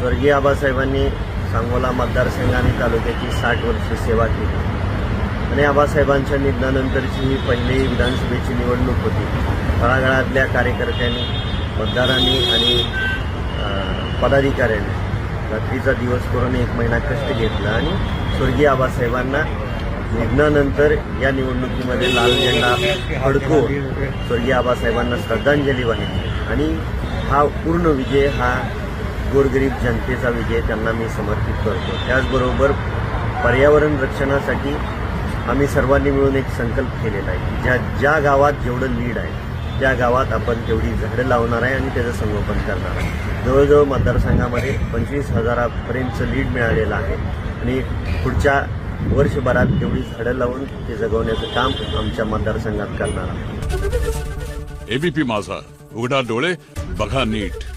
स्वर्गीय आबासाहेबांनी सांगोला मतदारसंघ आणि तालुक्याची साठ वर्ष सेवा केली. आणि आबासाहेबांच्या निधनानंतरची ही पहिली विधानसभेची निवडणूक होती. तळागाळातल्या कार्यकर्त्यांनी मतदारांनी आणि पदाधिकाऱ्यांनी रात्रीचा दिवस करून एक महिना कष्ट घेतला आणि स्वर्गीय आबासाहेबांना निधनानंतर या निवडणुकीमध्ये लाल झेंडा फडकवून स्वर्गीय आबासाहेबांना श्रद्धांजली वाहिली. आणि हा पूर्ण विजय हा गोरगरीब जनतेचा विजय त्यांना मी समर्पित करतो. त्याचबरोबर पर्यावरण रक्षणासाठी आम्ही सर्वांनी मिळून एक संकल्प केलेला आहे की ज्या ज्या गावात जेवढं लीड आहे त्या गावात आपण तेवढी झाडं लावणार आहे आणि त्याचं संगोपन करणार आहे. जवळजवळ मतदारसंघामध्ये पंचवीस हजारापर्यंतचं लीड मिळालेलं आहे आणि पुढच्या वर्षभरात तेवढी झाडं लावून ते जगवण्याचं काम आमच्या मतदारसंघात करणार आहे एबीपी माझा उघडा डोळे बघा नीट.